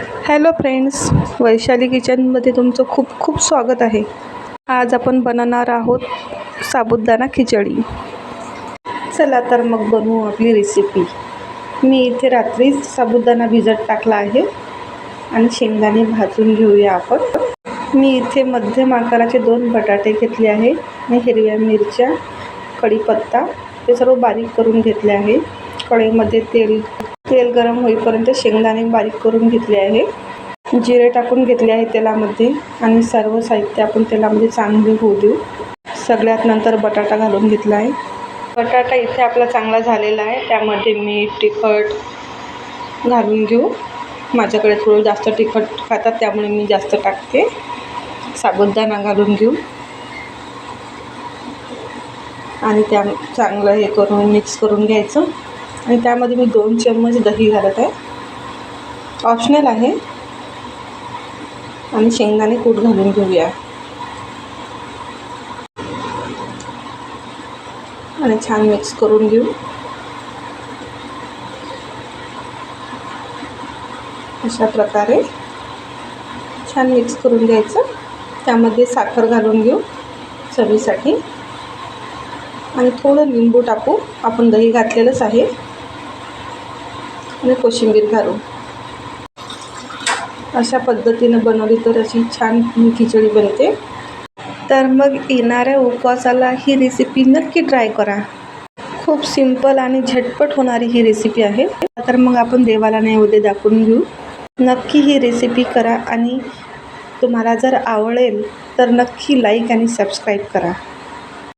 Hello friends Vaishali किचनमध्ये तुमचं खूप खूप स्वागत आहे. आज आपण बनवणार आहोत साबुदाणा खिचडी. चला तर मग बनवू आपली रेसिपी मी इथे रात्रीच साबुदाणा भिजत टाकला आहे आणि शेंगदाणे भाजून घेऊया आपण. मी इथे मध्यम आकाराचे दोन बटाटे घेतले आहे आणि हिरव्या मिरच्या कढीपत्ता हे सर्व बारीक करून घेतले आहे. कढईमध्ये तेल तेल गरम होईपर्यंत शेंगदाणे बारीक करून घेतले आहे. जिरे टाकून घेतले आहे तेलामध्ये आणि सर्व साहित्य आपण तेलामध्ये चांगले होऊ देऊ. सगळ्यात नंतर बटाटा घालून घेतला आहे. बटाटा इथे आपला चांगला झालेला आहे. त्यामध्ये मीठ तिखट घालून घेऊ. माझ्याकडे थोडं जास्त तिखट खातात त्यामुळे मी जास्त टाकते. साबुदाणा घालून घेऊ. आणि त्या चांगलं हे करून मिक्स करून घ्यायचं. आणि त्यामध्ये मी दोन चम्मच दही घालत आहे. ऑप्शनल आहे. आणि शेंगदाणे कूट घालून घेऊया. आणि छान मिक्स करून घेऊ. अशा प्रकारे छान मिक्स करून घ्यायचं. त्यामध्ये साखर घालून घेऊ चवीसाठी. आणि थोडं लिंबू टाकू. आपण दही घातलेलंच आहे. आणि कोशिंबीर घालू. अशा पद्धतीनं बनवली तर अशी छान खिचडी बनते. तर मग येणाऱ्या उपवासाला ही रेसिपी नक्की ट्राय करा. खूप सिंपल आणि झटपट होणारी ही रेसिपी आहे. तर मग आपण देवाला नैवेद्य दाखवून घेऊ. नक्की ही रेसिपी करा आणि तुम्हाला जर आवडेल तर नक्की लाईक आणि सबस्क्राईब करा.